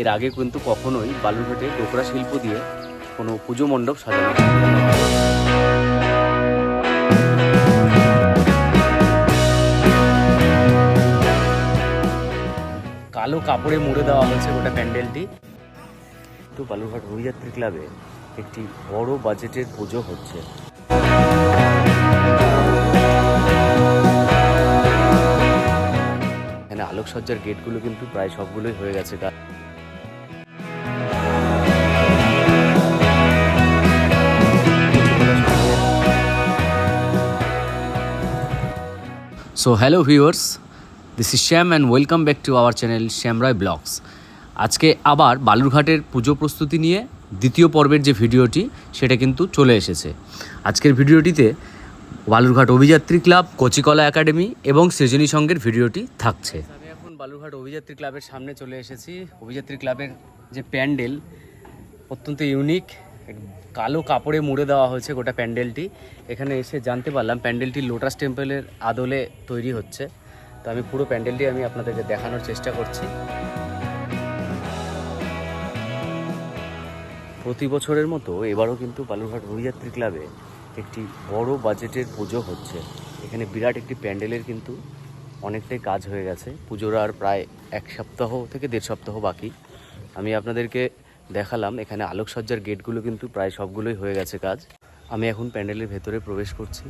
এর আগে কিন্তু কখনোই বালুরঘাটে ডোকরা শিল্প দিয়ে কোনো পুজো মণ্ডপ সাজানো কালো কাপড়ে মুড়ে দেওয়া হয়েছে গোটা প্যান্ডেলটি। তো বালুরঘাট অভিযাত্রী ক্লাবে একটি বড় বাজেটের পুজো হচ্ছে। আলোকসজ্জার গেটগুলো কিন্তু প্রায় সবগুলোই হয়ে গেছে so hello viewers this is Shyam and welcome back to our channel Shyamroy vlogs আজকে আবার বালুরঘাটের পুজো প্রস্তুতি নিয়ে দ্বিতীয় পর্বের যে ভিডিওটি, সেটা কিন্তু চলে এসেছে। আজকের ভিডিওটিতে বালুরঘাট অভিযাত্রী ক্লাব, কচিকলা একাডেমি এবং সৃজনী সঙ্গের ভিডিওটি থাকছে। বালুরঘাট অভিযাত্রী ক্লাবের সামনে চলে এসেছি। অভিযাত্রী ক্লাবের যে প্যান্ডেল, অত্যন্ত ইউনিক। কালো কাপড়ে মুড়ে দেওয়া হয়েছে গোটা প্যান্ডেলটি। এখানে এসে জানতে পারলাম প্যান্ডেলটি লোটাস টেম্পলের আদলে তৈরি হচ্ছে। তো আমি পুরো প্যান্ডেলটি আমি আপনাদেরকে দেখানোর চেষ্টা করছি। প্রতি বছরের মতো এবারও কিন্তু বালুরঘাট অভিযাত্রী ক্লাবে একটি বড় বাজেটের পুজো হচ্ছে। এখানে বিরাট একটি প্যান্ডেলের কিন্তু অনেকটাই কাজ হয়ে গেছে। পুজোর আর প্রায় এক সপ্তাহ থেকে দেড় সপ্তাহ বাকি। আমি আপনাদেরকে দেখালাম, এখানে আলোকসজ্জার গেটগুলো কিন্তু প্রায় সবগুলোই হয়ে গেছে কাজ। আমি এখন প্যান্ডেলের ভেতরে প্রবেশ করছি।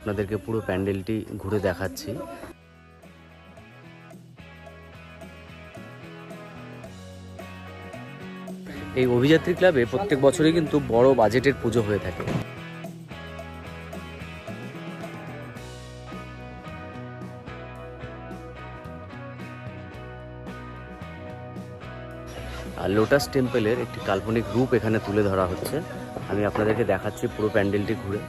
আপনাদেরকে পুরো প্যান্ডেলটি ঘুরে দেখাচ্ছি। এই অভিযাত্রী ক্লাবে প্রত্যেক বছরই কিন্তু বড় বাজেটের পুজো হয়ে থাকে। আর লোটাস টেম্পলের একটি কাল্পনিক রূপ এখানে তুলে ধরা হচ্ছে। আমি আপনাদেরকে দেখাচ্ছি পুরো প্যান্ডেলটি ঘুরে।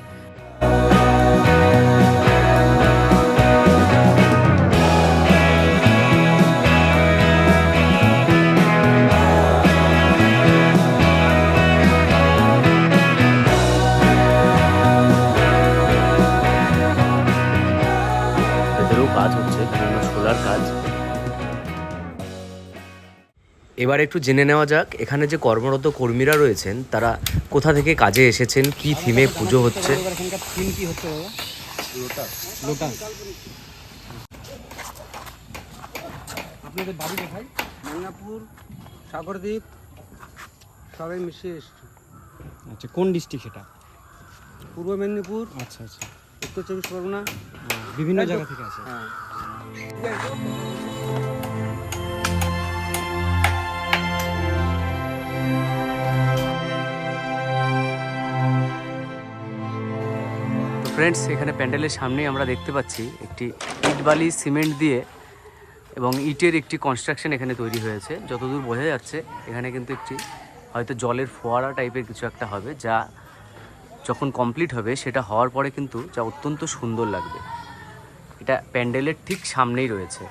এবার একটু জেনে নেওয়া যাক এখানে যে কর্মরত কর্মীরা রয়েছেন তারা কোথা থেকে কাজে এসেছেন কি থিমে পুজো হচ্ছে? থিম কি হচ্ছে আপনাদের বাড়ি কোথায়? সাগরদ্বীপ সবাই এসছে। আচ্ছা কোন ডিস্ট্রিক্ট সেটা পূর্ব মেদিনীপুর আচ্ছা আচ্ছা। উত্তর চব্বিশ পরগনা। বিভিন্ন জায়গা থেকে আছে হ্যাঁ। ফ্রেন্ডস এখানে প্যান্ডেলের সামনে আমরা দেখতে পাচ্ছি একটি ইট বালি সিমেন্ট দিয়ে এবং ইটের একটি কনস্ট্রাকশন এখানে তৈরি হয়েছে। যতদূর বোঝা যাচ্ছে, এখানে কিন্তু একটি হয়তো জলের ফোয়ারা টাইপের কিছু একটা হবে, যা যখন কমপ্লিট হবে, সেটা হওয়ার পরে কিন্তু যা অত্যন্ত সুন্দর লাগবে। এটা প্যান্ডেলের ঠিক সামনেই রয়েছে।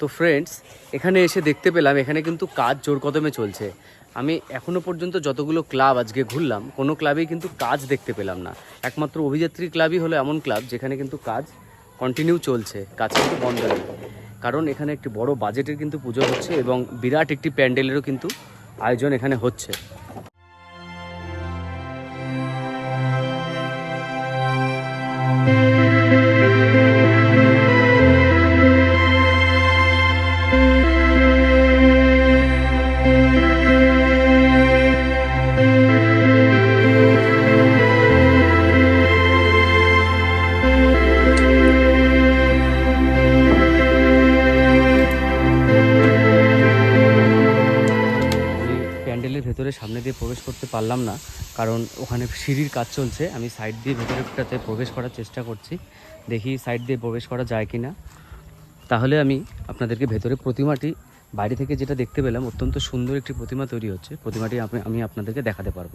তো ফ্রেন্ডস এখানে এসে দেখতে পেলাম, এখানে কিন্তু কাজ জোর কদমে চলছে। আমি এখনও পর্যন্ত যতগুলো ক্লাব আজকে ঘুরলাম, কোনো ক্লাবেই কিন্তু কাজ দেখতে পেলাম না। একমাত্র অভিযাত্রী ক্লাবই হলো এমন ক্লাব যেখানে কিন্তু কাজ কন্টিনিউ চলছে কাজ কিন্তু বন্ধ নেই। কারণ এখানে একটি বড় বাজেটের কিন্তু পুজো হচ্ছে এবং বিরাট একটি প্যান্ডেলেরও কিন্তু আয়োজন এখানে হচ্ছে। আমি পারলাম না, কারণ ওখানে সিঁড়ির কাজ চলছে। আমি সাইড দিয়ে ভেতরেটাতে প্রবেশ করার চেষ্টা করছি। দেখি সাইড দিয়ে প্রবেশ করা যায় কি না তাহলে আমি আপনাদেরকে ভেতরে প্রতিমাটি বাইরে থেকে যেটা দেখতে পেলাম, অত্যন্ত সুন্দর একটি প্রতিমা তৈরি হচ্ছে। প্রতিমাটি আমি আপনাদেরকে দেখাতে পারব।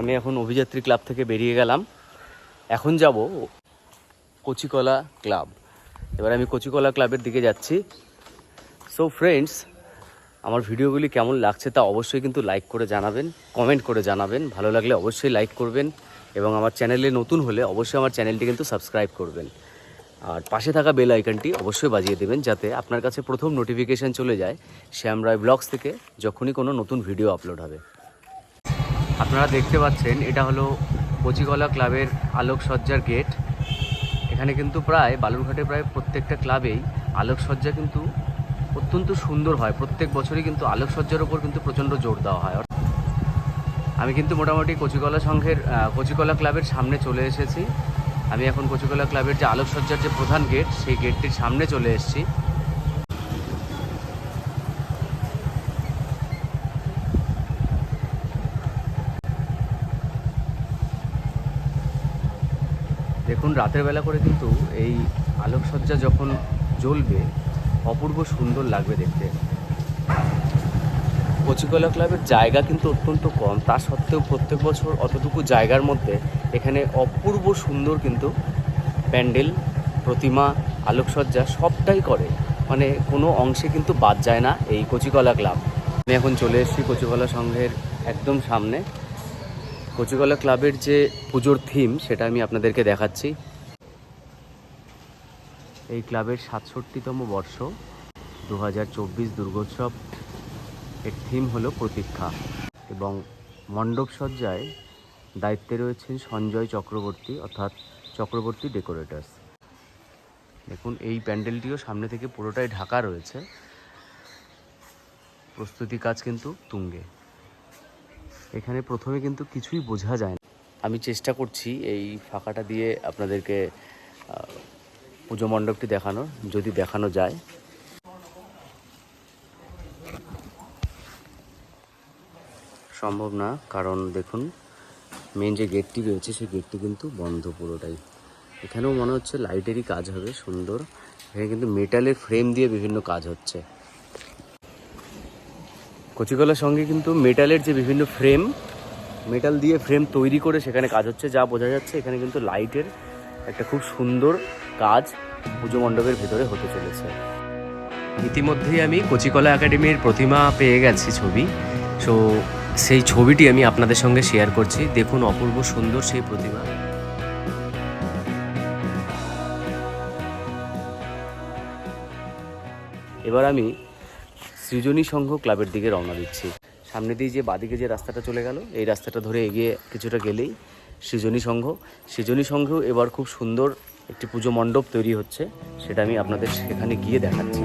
আমি এখন অভিযাত্রী ক্লাব থেকে বেরিয়ে গেলাম। এখন যাব কচিকলা ক্লাব। এবার আমি কচিকলা ক্লাবের দিকে যাচ্ছি। সো ফ্রেন্ডস আমার ভিডিওগুলি কেমন লাগছে তা অবশ্যই কিন্তু লাইক করে জানাবেন কমেন্ট করে জানাবেন। ভালো লাগলে অবশ্যই লাইক করবেন এবং আমার চ্যানেলে নতুন হলে অবশ্যই আমার চ্যানেলটি কিন্তু সাবস্ক্রাইব করবেন। আর পাশে থাকা বেল আইকনটি অবশ্যই বাজিয়ে দেবেন যাতে আপনার কাছে প্রথম নোটিফিকেশান চলে যায় শ্যাম রায় ব্লগস থেকে, যখনই কোনো নতুন ভিডিও আপলোড হবে। আপনারা দেখতে পাচ্ছেন, এটা হলো কচিকলা ক্লাবের আলোকসজ্জার গেট। এখানে কিন্তু প্রায়, বালুরঘাটে প্রায় প্রত্যেকটা ক্লাবেই আলোকসজ্জা কিন্তু অত্যন্ত সুন্দর হয়। প্রত্যেক বছরই কিন্তু আলোকসজ্জার ওপর কিন্তু প্রচণ্ড জোর দেওয়া হয়। আমি কিন্তু মোটামুটি কচিকলা সংঘের কচিকলা ক্লাবের সামনে চলে এসেছি। আমি এখন কচিকলা ক্লাবের যে আলোকসজ্জার যে প্রধান গেট, সেই গেটটির সামনে চলে এসেছি। দেখুন রাতের বেলা করে কিন্তু এই আলোকসজ্জা যখন জ্বলবে, অপূর্ব সুন্দর লাগবে দেখতে। কচিকলা ক্লাবের জায়গা কিন্তু অত্যন্ত কম। তা সত্ত্বেও প্রত্যেক বছর অতটুকু জায়গার মধ্যে এখানে অপূর্ব সুন্দর কিন্তু প্যান্ডেল, প্রতিমা, আলোকসজ্জা সবটাই করে। মানে কোনো অংশে কিন্তু বাদ যায় না এই কচিকলা ক্লাব। আমি এখন চলে এসেছি কচিকলা সংঘের একদম সামনে। কচিকলা ক্লাবের যে পুজোর থিম সেটা আমি আপনাদেরকে দেখাচ্ছি। এই ক্লাবের সাতষট্টিতম বর্ষ দু হাজার চব্বিশ দুর্গোৎসব, এর থিম হলো প্রতীক্ষা এবং মণ্ডপ সজ্জায় দায়িত্বে রয়েছেন সঞ্জয় চক্রবর্তী, অর্থাৎ চক্রবর্তী ডেকোরেটার্স দেখুন, এই প্যান্ডেলটিও সামনে থেকে পুরোটাই ঢাকা রয়েছে। প্রস্তুতি কাজ কিন্তু তুঙ্গে। এখানে প্রথমে কিন্তু কিছুই বোঝা যায় না। আমি চেষ্টা করছি এই ফাঁকাটা দিয়ে আপনাদেরকে পুজো মণ্ডপটি দেখানোর, যদি দেখানো যায়। সম্ভব না, কারণ দেখুন মেন যে গেটটি রয়েছে, সেই গেটটি কিন্তু বন্ধ পুরোটাই। এখানেও মনে হচ্ছে লাইটেরই কাজ হবে, সুন্দর। এখানে কিন্তু মেটালের ফ্রেম দিয়ে বিভিন্ন কাজ হচ্ছে। কচিকলার সঙ্গে কিন্তু মেটালের যে বিভিন্ন ফ্রেম মেটাল দিয়ে ফ্রেম তৈরি করে সেখানে কাজ হচ্ছে, যা বোঝা যাচ্ছে এখানে কিন্তু লাইটের একটা খুব সুন্দর কাজ পুজো মণ্ডপের ভেতরে হতে চলেছে। ইতিমধ্যেই আমি কচিকলা একাডেমির প্রতিমা পেয়ে গেছি ছবি। সো সেই ছবিটি আমি আপনাদের সঙ্গে শেয়ার করছি। দেখুন অপূর্ব সুন্দর সেই প্রতিমা। এবার আমি সৃজনী সংঘ ক্লাবের দিকে রওনা দিচ্ছি। সামনে দিয়ে যে বাদিকে যে রাস্তাটা চলে গেল, এই রাস্তাটা ধরে এগিয়ে কিছুটা গেলেই সৃজনী সংঘ। সৃজনী সংঘেও এবার খুব সুন্দর একটি পুজো মণ্ডপ তৈরি হচ্ছে, সেটা আমি আপনাদের সেখানে গিয়ে দেখাচ্ছি।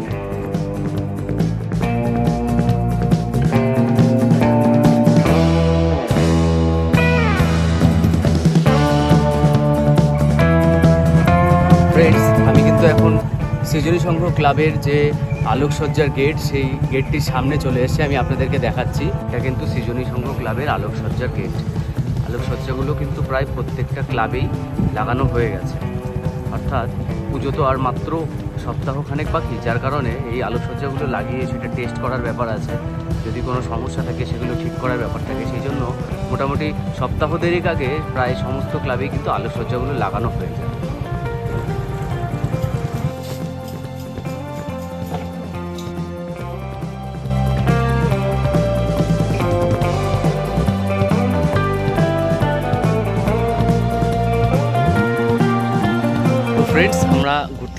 সৃজনী সংঘ ক্লাবের যে আলোকসজ্জার গেট, সেই গেটটির সামনে চলে এসেছে আমি আপনাদেরকে দেখাচ্ছি। এটা কিন্তু সৃজনী সংঘ ক্লাবের আলোকসজ্জার গেট। আলোকসজ্জাগুলো কিন্তু প্রায় প্রত্যেকটা ক্লাবেই লাগানো হয়ে গেছে। অর্থাৎ পুজো তো আর মাত্র সপ্তাহখানেক বাকি, যার কারণে এই আলোকসজ্জাগুলো লাগিয়ে সেটা টেস্ট করার ব্যাপার আছে। যদি কোনো সমস্যা থাকে, সেগুলো ঠিক করার ব্যাপার থাকে। সেই জন্য মোটামুটি সপ্তাহ দেরিক আগে প্রায় সমস্ত ক্লাবেই কিন্তু আলোকসজ্জাগুলো লাগানো হয়ে যায়।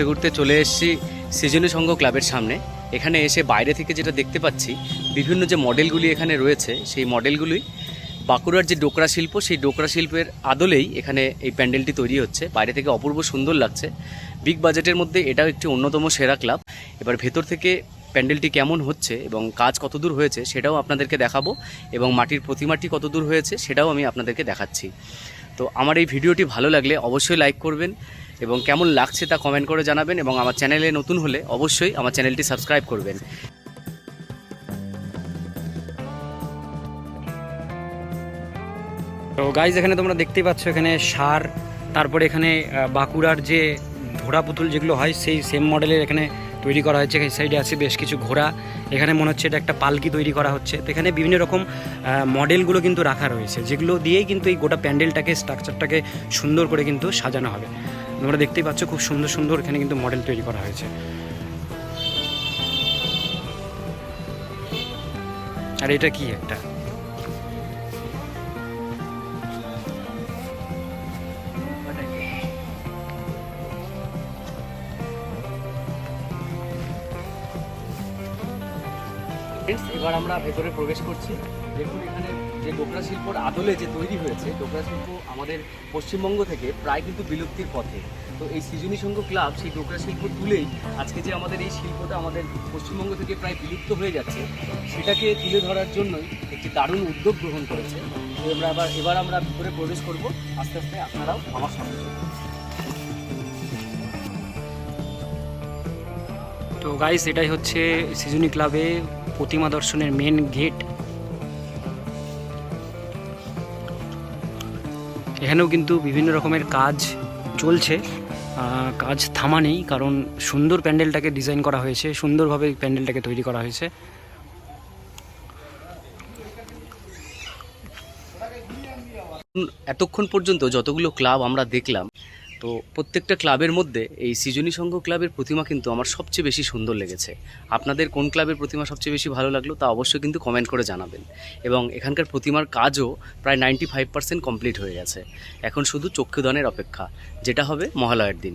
ঘুরতে ঘুরতে চলে এসেছি সৃজনী সংঘ ক্লাবের সামনে। এখানে এসে বাইরে থেকে যেটা দেখতে পাচ্ছি, বিভিন্ন যে মডেলগুলি এখানে রয়েছে, সেই মডেলগুলি বাঁকুড়ার যে ডোকরা শিল্প, সেই ডোকরা শিল্পের আদলেই এখানে এই প্যান্ডেলটি তৈরি হচ্ছে। বাইরে থেকে অপূর্ব সুন্দর লাগছে। বিগ বাজেটের মধ্যে এটাও একটি অন্যতম সেরা ক্লাব। এবার ভেতর থেকে প্যান্ডেলটি কেমন হচ্ছে এবং কাজ কতদূর হয়েছে সেটাও আপনাদেরকে দেখাবো এবং মাটির প্রতিমাটি কতদূর হয়েছে সেটাও আমি আপনাদেরকে দেখাচ্ছি। তো আমার এই ভিডিওটি ভালো লাগলে অবশ্যই লাইক করবেন এবং কেমন লাগছে তা কমেন্ট করে জানাবেন এবং আমার চ্যানেলে নতুন হলে অবশ্যই আমার চ্যানেলটি সাবস্ক্রাইব করবেন। তো গাইজ এখানে তোমরা দেখতেই পাচ্ছ এখানে সার, তারপরে এখানে বাঁকুড়ার যে ঘোড়া পুতুল যেগুলো হয়, সেই সেম মডেলের এখানে তৈরি করা হয়েছে। এই সাইডে আছে বেশ কিছু ঘোড়া। এখানে মনে হচ্ছে এটা একটা পালকি তৈরি করা হচ্ছে। তো এখানে বিভিন্ন রকম মডেলগুলো কিন্তু রাখা রয়েছে, যেগুলো দিয়েই কিন্তু এই গোটা প্যান্ডেলটাকে স্ট্রাকচারটাকে সুন্দর করে কিন্তু সাজানো হবে। তোমরা দেখতেই পাচ্ছ খুব সুন্দর সুন্দর এখানে কিন্তু মডেল তৈরি করা হয়েছে। আর এটা কি একটা? এবার আমরা ভেতরে প্রবেশ করছি। দেখুন এখানে যে ডোকরা শিল্পর আদলে যে তৈরি হয়েছে, ডোকরা শিল্প আমাদের পশ্চিমবঙ্গ থেকে প্রায় কিন্তু বিলুপ্তির পথে। তো এই সৃজনী সংঘ ক্লাব সেই ডোকরা শিল্প তুলেই আজকে যে আমাদের এই শিল্পটা আমাদের পশ্চিমবঙ্গ থেকে প্রায় বিলুপ্ত হয়ে যাচ্ছে, সেটাকে তুলে ধরার জন্যই একটি দারুণ উদ্যোগ গ্রহণ করেছে। তো আমরা আবার, এবার আমরা ভিতরে প্রবেশ করব। আস্তে আস্তে আপনারাও আমার সঙ্গে তো গাইস এটাই হচ্ছে সিজনি ক্লাবে প্রতিমা দর্শনের মেন গেট এখানেও কিন্তু বিভিন্ন রকমের কাজ চলছে। কাজ থামা নেই, কারণ সুন্দর প্যান্ডেলটাকে ডিজাইন করা হয়েছে, সুন্দরভাবে প্যান্ডেলটাকে তৈরি করা হয়েছে। এতক্ষণ পর্যন্ত যতগুলো ক্লাব আমরা দেখলাম তো প্রত্যেকটা ক্লাবের মধ্যে এই সৃজনী সংঘ ক্লাবের প্রতিমা কিন্তু আমার সবচেয়ে বেশি সুন্দর লেগেছে। আপনাদের কোন ক্লাবের প্রতিমা সবচেয়ে বেশি ভালো লাগল তা অবশ্যই কিন্তু কমেন্ট করে জানাবেন। এবং এখানকার প্রতিমার কাজও প্রায় নাইনটি ফাইভ পার্সেন্ট কমপ্লিট হয়ে গেছে। এখন শুধু চক্ষুদানের অপেক্ষা, যেটা হবে মহালয়ের দিন।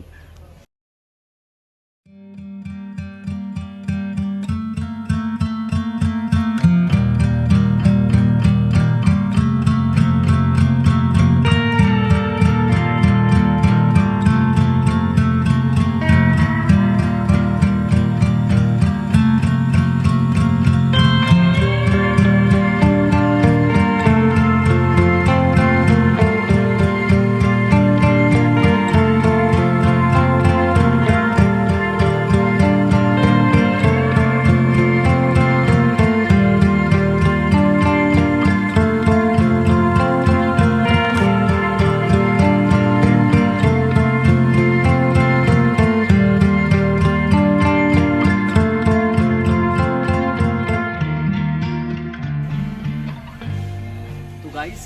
তো গাইস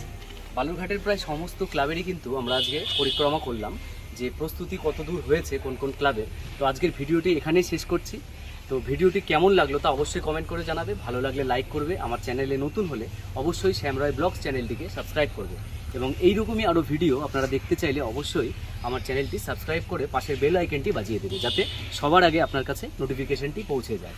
বালুরঘাটের প্রায় সমস্ত ক্লাবেরই কিন্তু আমরা আজকে পরিক্রমা করলাম যে প্রস্তুতি কত দূর হয়েছে, কোন কোন ক্লাবে তো আজকের ভিডিওটি এখানেই শেষ করছি। তো ভিডিওটি কেমন লাগল তা অবশ্যই কমেন্ট করে জানাবে। ভালো লাগলে লাইক করবে। আমার চ্যানেলে নতুন হলে অবশ্যই শ্যামরয় ব্লগস চ্যানেলটিকে সাবস্ক্রাইব করবে। এবং এইরকমই আরও ভিডিও আপনারা দেখতে চাইলে অবশ্যই আমার চ্যানেলটি সাবস্ক্রাইব করে পাশের বেল আইকনটি বাজিয়ে দেবে, যাতে সবার আগে আপনার কাছে নোটিফিকেশনটি পৌঁছে যায়।